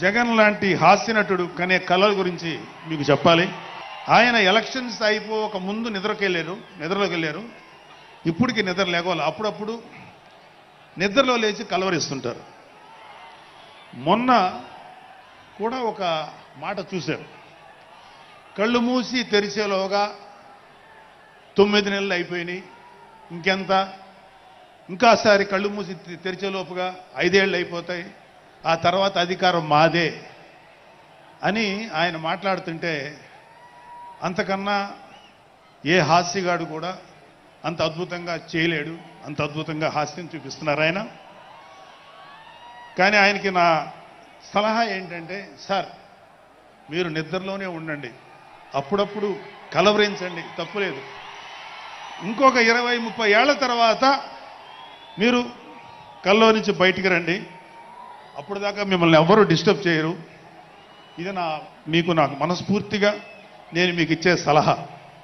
జగన్ లాంటి హాస్యనటుడు కనే కళల గురించి మీకు చెప్పాలి. ఆయన ఎలక్షన్స్ అయిపోక ముందు నిద్రకెళ్ళారు నిద్రలోకి వెళ్ళారు ఇప్పటికి నిద్ర లేకపోవాలి. అప్పుడప్పుడు నిద్రలో లేచి కలవరిస్తుంటారు. మొన్న కూడా ఒక మాట చూశారు. కళ్ళు మూసి తెరిచేలోగా తొమ్మిది నెలలు అయిపోయినాయి. ఇంకెంత? ఇంకాసారి కళ్ళు మూసి తెరిచేలోపుగా ఐదేళ్ళు అయిపోతాయి. ఆ తర్వాత అధికారం మాదే అని ఆయన మాట్లాడుతుంటే అంతకన్నా ఏ హాస్యగాడు కూడా అంత అద్భుతంగా చేయలేడు అంత అద్భుతంగా హాస్యం చూపిస్తున్నారు ఆయన. కానీ ఆయనకి నా సలహా ఏంటంటే సార్ మీరు నిద్రలోనే ఉండండి. అప్పుడప్పుడు కలవరించండి. తప్పులేదు ఇంకొక ఇరవై ముప్పై ఏళ్ళ తర్వాత మీరు కల్లో నుంచి బయటికి రండి. అప్పుడు దాకా మిమ్మల్ని ఎవరు డిస్టర్బ్ చేయరు. ఇది నా మీకు నాకు మనస్ఫూర్తిగా నేను మీకు ఇచ్చే సలహా.